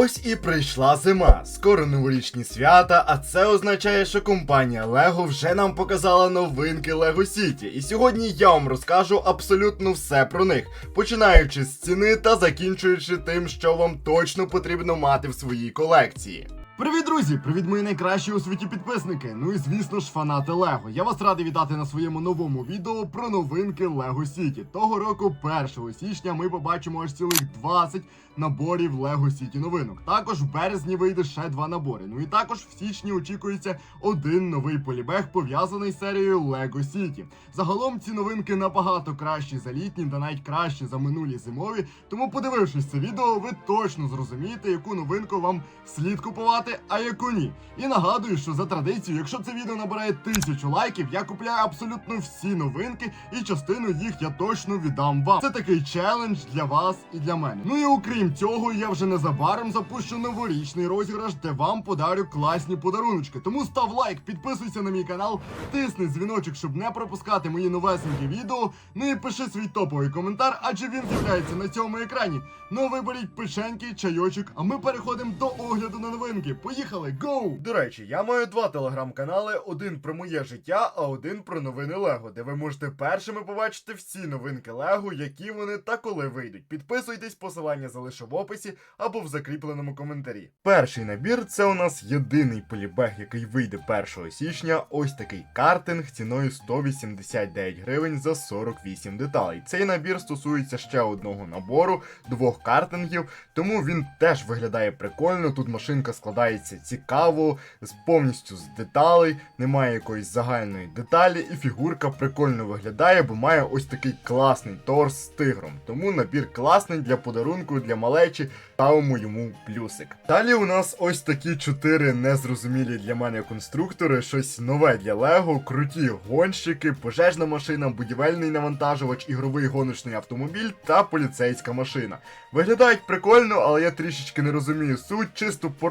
Ось і прийшла зима. Скоро новорічні свята, а це означає, що компанія Lego вже нам показала новинки Lego City. І сьогодні я вам розкажу абсолютно все про них, починаючи з ціни та закінчуючи тим, що вам точно потрібно мати в своїй колекції. Привіт, друзі! Привіт, мої найкращі у світі підписники. Ну і звісно ж, фанати Лего. Я вас радий вітати на своєму новому відео про новинки Лего Сіті. Того року, 1 січня, ми побачимо аж цілих 20 наборів Лего Сіті новинок. Також в березні вийде ще два набори. Ну і також в січні очікується один новий полібег, пов'язаний з серією Лего Сіті. Загалом ці новинки набагато кращі за літні та навіть кращі за минулі зимові. Тому, подивившись це відео, ви точно зрозумієте, яку новинку вам слід купувати, а яку ні. І нагадую, що за традицією, якщо це відео набирає тисячу лайків, я купляю абсолютно всі новинки, і частину їх я точно віддам вам. Це такий челендж для вас і для мене. Ну і окрім цього, я вже незабаром запущу новорічний розіграш, де вам подарю класні подаруночки. Тому став лайк, підписуйся на мій канал, тисни дзвіночок, щоб не пропускати мої новесенькі відео. Ну і пиши свій топовий коментар, адже він з'являється на цьому екрані. Ну виберіть печеньки, чайочок, а ми переходимо до огляду на новинки. Поїхали, гоу! До речі, я маю два телеграм-канали: один про моє життя, а один про новини Лего, де ви можете першими побачити всі новинки Лего, які вони та коли вийдуть. Підписуйтесь, посилання залишу в описі або в закріпленому коментарі. Перший набір це у нас єдиний полібег, який вийде 1 січня. Ось такий картинг ціною 189 гривень за 48 деталей. Цей набір стосується ще одного набору, двох картингів, тому він теж виглядає прикольно. Тут машинка складається цікаво, повністю з деталей, немає якоїсь загальної деталі, і фігурка прикольно виглядає, бо має ось такий класний торс з тигром. Тому набір класний для подарунку, для малечі. Ставимо йому плюсик. Далі у нас ось такі чотири незрозумілі для мене конструктори, щось нове для Лего, круті гонщики, пожежна машина, будівельний навантажувач, ігровий гоночний автомобіль та поліцейська машина. Виглядають прикольно, але я трішечки не розумію суть. Чисто по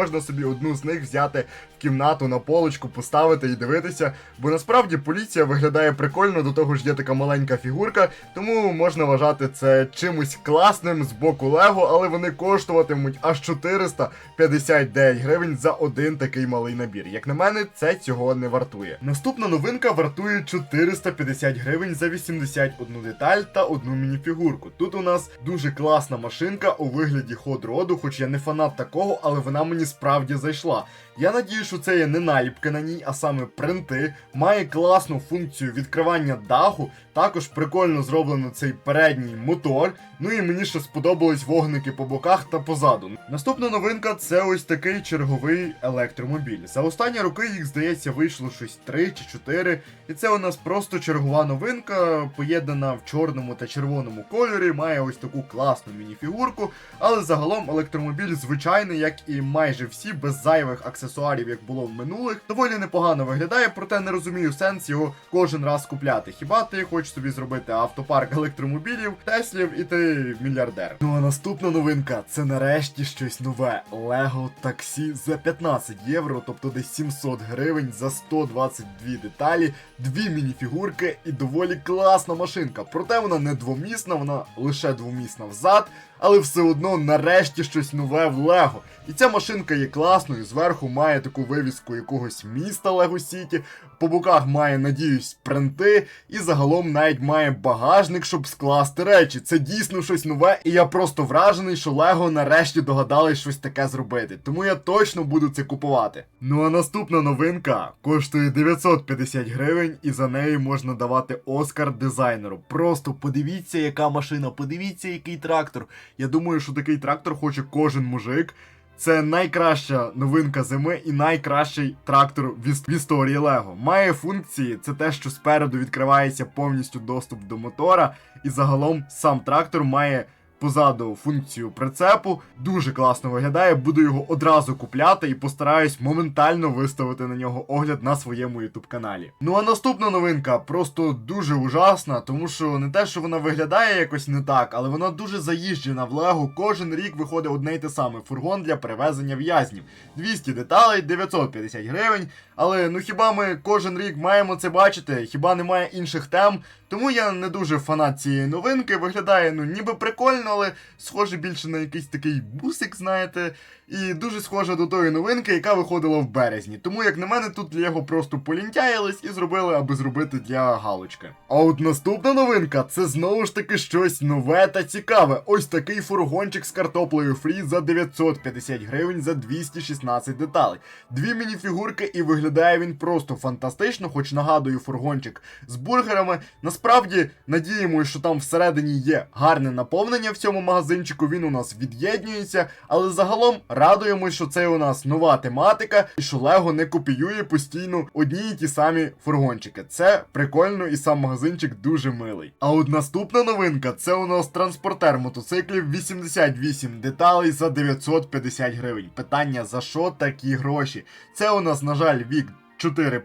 можна собі одну з них взяти в кімнату на полочку, поставити і дивитися. Бо насправді поліція виглядає прикольно, до того ж є така маленька фігурка, тому можна вважати це чимось класним з боку Лего, але вони коштуватимуть аж 459 гривень за один такий малий набір. Як на мене, це цього не вартує. Наступна новинка вартує 450 гривень за 81 деталь та одну мініфігурку. Тут у нас дуже класна машинка у вигляді ход-роду, хоч я не фанат такого, але вона мені справді зайшла. Я надію, що це є не наліпки на ній, а саме принти. Має класну функцію відкривання даху. Також прикольно зроблено цей передній мотор. Ну і мені ще сподобались вогники по боках та позаду. Наступна новинка це ось такий черговий електромобіль. За останні роки їх, здається, вийшло щось 3 чи 4. І це у нас просто чергова новинка, поєднана в чорному та червоному кольорі. Має ось таку класну мініфігурку. Але загалом електромобіль звичайний, як і майже всі, без зайвих аксесуарів, як було в минулих. Доволі непогано виглядає, проте не розумію сенс його кожен раз купляти. Хіба ти хочеш собі зробити автопарк електромобілів, Теслів і ти мільярдер. Ну а наступна новинка це нарешті щось нове. Lego таксі за 15 євро, тобто десь 700 гривень за 122 деталі, дві мініфігурки і доволі класна машинка. Проте вона не двомісна, вона лише двомісна взад, але все одно нарешті щось нове в Лего. І ця машинка є класною, зверху має таку вивіску якогось міста Лего Сіті, по боках має, надіюсь, принти, і загалом навіть має багажник, щоб скласти речі. Це дійсно щось нове, і я просто вражений, що Лего нарешті догадались щось таке зробити. Тому я точно буду це купувати. Ну а наступна новинка коштує 950 гривень, і за неї можна давати Оскар дизайнеру. Просто подивіться, яка машина, подивіться, який трактор. Я думаю, що такий трактор хоче кожен мужик. Це найкраща новинка зими і найкращий трактор в іс- історії Лего. Має функції, це те, що спереду відкривається повністю доступ до мотора, і загалом сам трактор має позаду функцію прицепу. Дуже класно виглядає. Буду його одразу купляти і постараюсь моментально виставити на нього огляд на своєму ютуб каналі. Ну а наступна новинка просто дуже ужасна, тому що не те, що вона виглядає якось не так, але вона дуже заїжджена в Лего. Кожен рік виходить одне й те саме фургон для перевезення в'язнів. 200 деталей, 950 гривень. Але ну хіба ми кожен рік маємо це бачити? Хіба немає інших тем? Тому я не дуже фанат цієї новинки. Виглядає ну ніби прикольно, але схоже більше на якийсь такий бусик, знаєте. І дуже схоже до тої новинки, яка виходила в березні. Тому, як на мене, тут Лего просто полінтяїлись і зробили, аби зробити для галочки. А от наступна новинка це знову ж таки щось нове та цікаве. Ось такий фургончик з картоплею фрі за 950 гривень за 216 деталей. Дві мініфігурки, і виглядає він просто фантастично, хоч нагадую фургончик з бургерами. Насправді надіємося, що там всередині є гарне наповнення цьому магазинчику. Він у нас від'єднюється, але загалом радуємось, що це у нас нова тематика, і що Лего не копіює постійно одні і ті самі фургончики. Це прикольно, і сам магазинчик дуже милий. А от наступна новинка це у нас транспортер мотоциклів 88 деталей за 950 гривень. Питання за що такі гроші? Це у нас, на жаль, вік 4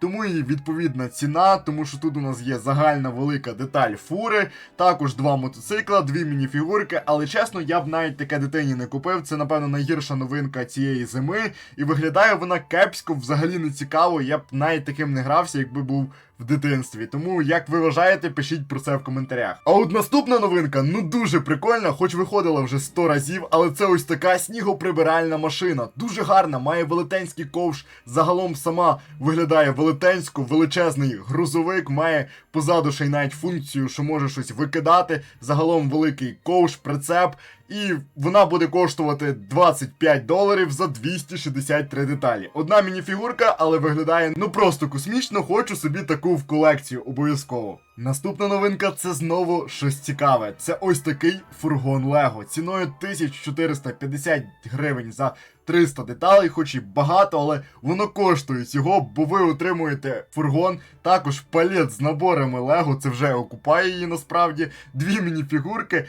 тому і відповідна ціна, тому що тут у нас є загальна велика деталь фури, також два мотоцикла, дві мініфігурки, але чесно, я б навіть таке дитині не купив. Це, напевно, найгірша новинка цієї зими. І виглядає вона кепсько, взагалі не цікаво. Я б навіть таким не грався, якби був в дитинстві. Тому, як ви вважаєте, пишіть про це в коментарях. А от наступна новинка, ну дуже прикольна, хоч виходила вже 100 разів, але це ось така снігоприбиральна машина. Дуже гарна, має велетенський ковш. Загалом сама виглядає велетенсько, величезний грузовик, має позаду ще й навіть функцію, що може щось викидати. Загалом великий ковш, прицеп. І вона буде коштувати 25 доларів за 263 деталі. Одна мініфігурка, але виглядає ну просто космічно. Хочу собі таку в колекцію обов'язково. Наступна новинка це знову щось цікаве. Це ось такий фургон Лего ціною 1450 гривень за 300 деталей, хоч і багато, але воно коштує цього, бо ви отримуєте фургон, також палет з наборами Лего, це вже окупає її насправді. Дві мініфігурки.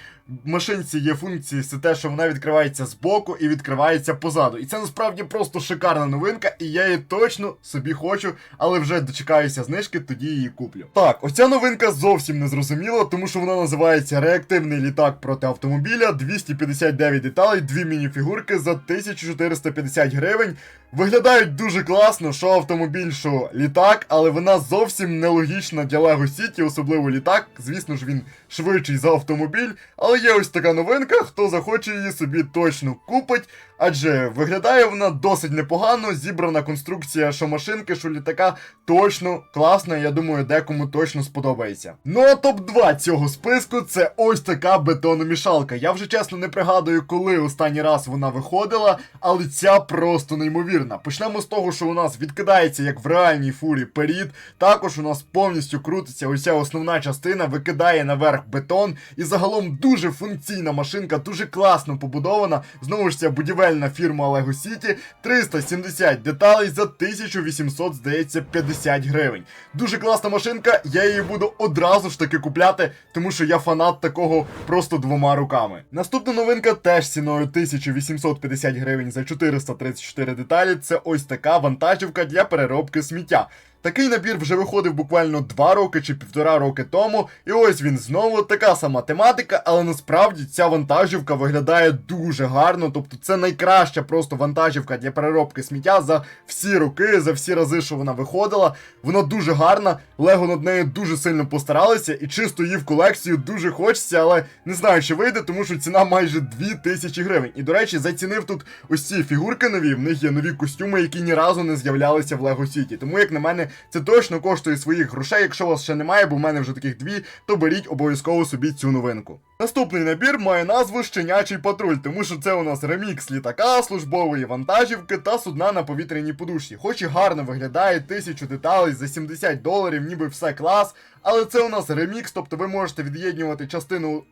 В машинці є функції, це те, що вона відкривається збоку і відкривається позаду. І це насправді просто шикарна новинка, і я її точно собі хочу, але вже дочекаюся знижки, тоді її куплю. Так, оця новинка зовсім не зрозуміла, тому що вона називається реактивний літак проти автомобіля, 259 деталей, дві мініфігурки за 1450 гривень. Виглядають дуже класно, що автомобіль, що літак, але вона зовсім нелогічна для Lego City, особливо літак. Звісно ж, він швидший за автомобіль. Але є ось така новинка, хто захоче її собі точно купить. Адже виглядає вона досить непогано, зібрана конструкція, що машинки, що літака точно класна, я думаю, декому точно сподобається. Ну а топ-2 цього списку це ось така бетономішалка. Я вже чесно не пригадую, коли останній раз вона виходила, але ця просто неймовірна. Почнемо з того, що у нас відкидається як в реальній фурі перід. Також у нас повністю крутиться ця основна частина, викидає наверх бетон. І загалом дуже функційна машинка, дуже класно побудована. Знову ж ця будівельна фірма Lego City. 370 деталей за 1800, здається, 50 гривень. Дуже класна машинка, я її буду одразу ж таки купляти, тому що я фанат такого просто двома руками. Наступна новинка теж ціною 1850 гривень за 434 деталі. Це ось така вантажівка для переробки сміття. Такий набір вже виходив буквально 2 роки чи півтора роки тому, і ось він знову така сама тематика, але насправді ця вантажівка виглядає дуже гарно. Тобто це найкраща просто вантажівка для переробки сміття за всі роки, за всі рази, що вона виходила. Вона дуже гарна. Лего над нею дуже сильно постаралися, і чисто її в колекцію дуже хочеться, але не знаю, чи вийде, тому що ціна майже 2000 гривень. І до речі, зацінив тут ось ці фігурки нові. В них є нові костюми, які ні разу не з'являлися в Lego City. Тому, як на мене, це точно коштує своїх грошей. Якщо у вас ще немає, бо в мене вже таких дві, то беріть обов'язково собі цю новинку. Наступний набір має назву Щенячий патруль, тому що це у нас ремікс літака, службової вантажівки та судна на повітряній подушці. Хоч і гарно виглядає, тисячу деталей за 70 доларів, ніби все клас. Але це у нас ремікс, тобто ви можете від'єднювати частину.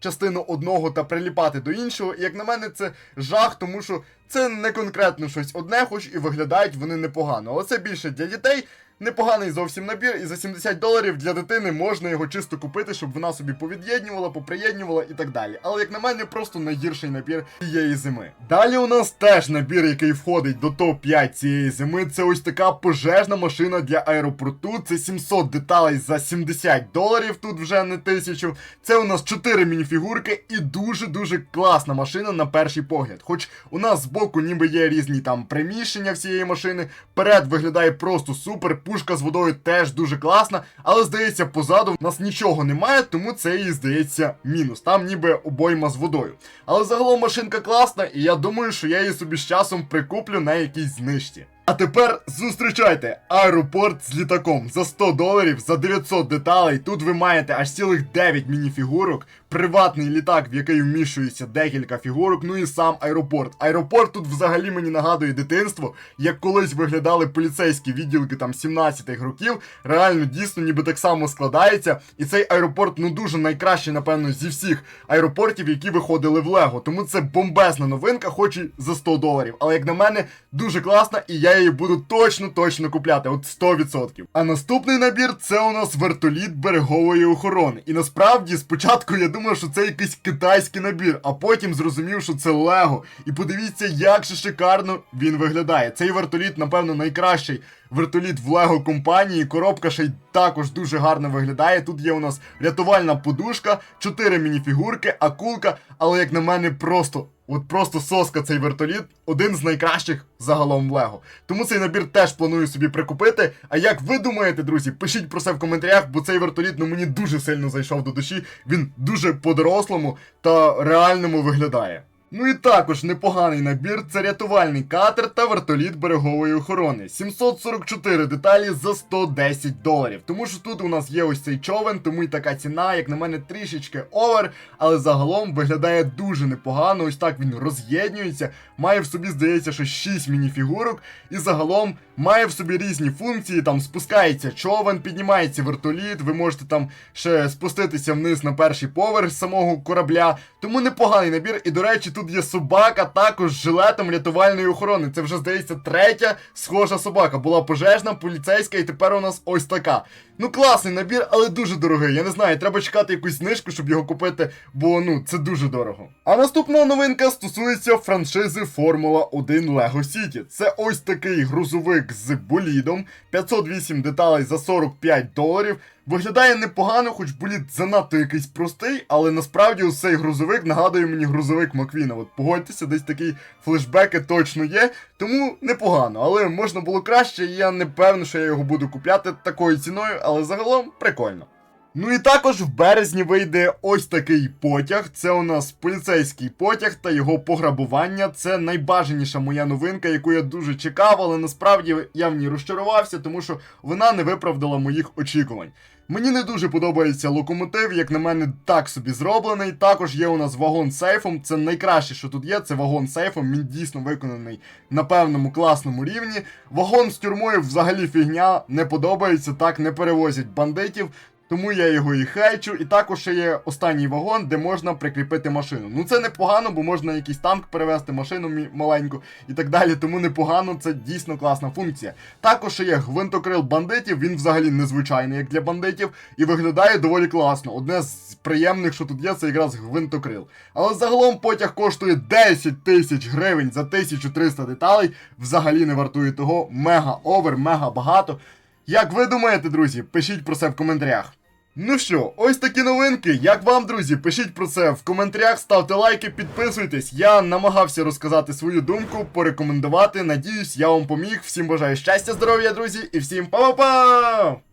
Частину одного та приліпати до іншого, і як на мене, це жах, тому що це не конкретно щось одне, хоч і виглядають вони непогано. Але це більше для дітей. Непоганий зовсім набір, і за 70 доларів для дитини можна його чисто купити, щоб вона собі повід'єднювала, поприєднювала і так далі. Але як на мене, просто найгірший набір цієї зими. Далі у нас теж набір, який входить до топ-5 цієї зими. Це ось така пожежна машина для аеропорту. Це 700 деталей за 70 доларів, тут вже не тисячу. Це у нас 4 мініфігурки і дуже-дуже класна машина на перший погляд. Хоч у нас збоку ніби є різні там приміщення всієї машини. Перед виглядає просто супер пушка з водою теж дуже класна, але здається, позаду в нас нічого немає, тому це їй здається мінус. Там ніби обойма з водою. Але загалом машинка класна, і я думаю, що я її собі з часом прикуплю на якійсь знижці. А тепер зустрічайте аеропорт з літаком за 100 доларів за 900 деталей. Тут ви маєте аж цілих 9 мініфігурок, приватний літак, в який вміщується декілька фігурок, ну і сам аеропорт. Аеропорт тут взагалі мені нагадує дитинство, як колись виглядали поліцейські відділки там 17-х років. Реально дійсно ніби так само складається. І цей аеропорт ну дуже найкращий, напевно, зі всіх аеропортів, які виходили в Лего. Тому це бомбезна новинка, хоч і за 100 доларів. Але як на мене, дуже класна, і я її буду точно точно купляти, от 100%. А наступний набір це у нас вертоліт берегової охорони. І насправді спочатку я думав, що це якийсь китайський набір, а потім зрозумів, що це Лего. І подивіться, як же шикарно він виглядає. Цей вертоліт, напевно, найкращий вертоліт в Лего компанії. Коробка ще й також дуже гарно виглядає. Тут є у нас рятувальна подушка, 4 мініфігурки, акулка, але як на мене, просто. От просто соска цей вертоліт, один з найкращих загалом в Лего. Тому цей набір теж планую собі прикупити. А як ви думаєте, друзі, пишіть про це в коментарях, бо цей вертоліт ну мені дуже сильно зайшов до душі. Він дуже по-дорослому та реальному виглядає. Ну і також непоганий набір це рятувальний катер та вертоліт берегової охорони. 744 деталі за 110 доларів. Тому що тут у нас є ось цей човен, тому і така ціна, як на мене, трішечки овер, але загалом виглядає дуже непогано. Ось так він роз'єднюється, має в собі, здається, що 6 мініфігурок, і загалом має в собі різні функції. Там спускається човен, піднімається вертоліт, ви можете там ще спуститися вниз на перший поверх самого корабля. Тому непоганий набір. І до речі, тут є собака також з жилетом рятувальної охорони. Це вже здається третя схожа собака. Була пожежна, поліцейська, і тепер у нас ось така. Ну, класний набір, але дуже дорогий. Я не знаю, треба чекати якусь знижку, щоб його купити, бо ну це дуже дорого. А наступна новинка стосується франшизи Формула 1 Lego City. Це ось такий грузовик з болідом, 508 деталей за 45 доларів. Виглядає непогано, хоч боліт занадто якийсь простий, але насправді ось цей грузовик нагадує мені грузовик Маквіна. От погодьтеся, десь такі флешбеки точно є, тому непогано, але можна було краще, і я не певний, що я його буду купляти такою ціною, але загалом прикольно. Ну і також в березні вийде ось такий потяг. Це у нас поліцейський потяг та його пограбування. Це найбажаніша моя новинка, яку я дуже чекав, але насправді я в ній розчарувався, тому що вона не виправдала моїх очікувань. Мені не дуже подобається локомотив, як на мене, так собі зроблений. Також є у нас вагон сейфом. Це найкраще, що тут є. Це вагон сейфом. Він дійсно виконаний на певному класному рівні. Вагон з тюрмою взагалі фігня не подобається, так не перевозять бандитів. Тому я його і хейчу. І також ще є останній вагон, де можна прикріпити машину. Ну це непогано, бо можна якийсь танк перевезти, машину маленьку і так далі. Тому непогано, це дійсно класна функція. Також ще є гвинтокрил бандитів, він взагалі незвичайний, як для бандитів, і виглядає доволі класно. Одне з приємних, що тут є, це якраз гвинтокрил. Але загалом потяг коштує 10 тисяч гривень за 1300 деталей. Взагалі не вартує того. Мега овер, мега багато. Як ви думаєте, друзі? Пишіть про це в коментарях. Ну що, ось такі новинки. Як вам, друзі? Пишіть про це в коментарях, ставте лайки, підписуйтесь. Я намагався розказати свою думку, порекомендувати. Надіюсь, я вам поміг. Всім бажаю щастя, здоров'я, друзі, і всім па-па-па!